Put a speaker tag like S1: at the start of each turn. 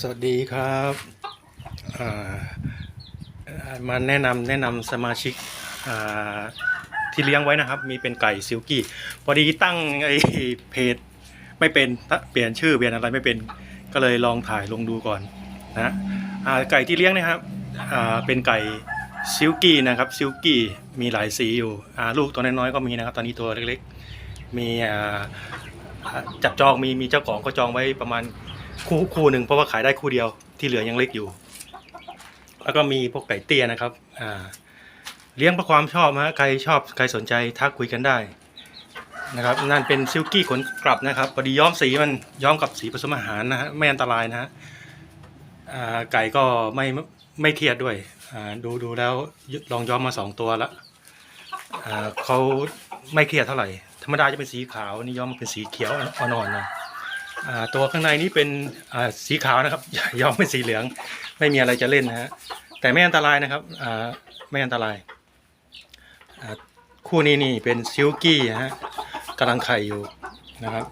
S1: สวัสดีครับมาแนะนำแนะนำสมาชิกที่เลี้ยงไว้นะครับ มีเป็นไก่ซิลกี้ พอดีตั้งไอเพจไม่เป็นเปลี่ยนชื่อเปลี่ยนอะไรไม่เป็นก็เลยลองถ่ายลงดูก่อนนะไก่ที่เลี้ยงนะครับเป็นไก่ซิลกี้นะครับซิลกี้มีหลายสีอยู่ลูกตัวน้อยๆก็มีนะครับตอนนี้ตัวเล็กๆ มีจับจองมีมีเจ้าของก็จองไว้ประมาณ คู่คู่หนึ่งเพราะว่าขายได้คู่เดียวที่เหลือยังเล็กอยู่ แล้วก็มีพวกไก่เตี้ยนะครับอ่าเลี้ยงเพราะความชอบนะฮะใครชอบใครสนใจทักคุยกันได้นะครับนั่นเป็นซิลกี้ขนกลับนะครับพอดีย้อมสีมันย้อมกับสีผสมอาหารนะฮะไม่อันตรายนะฮะไก่ก็ไม่ไม่เครียดด้วยดูดูแล้วลองย้อมมาสองตัวแล้วเขาไม่เครียดเท่าไหร่ ธรรมดาจะเป็นสีขาวนี่ย้อมมาเป็นสีเขียวอ่อนๆนะ ตัวข้างในนี้เป็นสีขาวนะครับย้อมเป็นสีเหลือง ไม่มีอะไรจะเล่นนะฮะแต่ไม่อันตรายนะครับไม่อันตราย คู่นี้นี่เป็นซิลกี้ฮะกำลังไข่อยู่นะครับ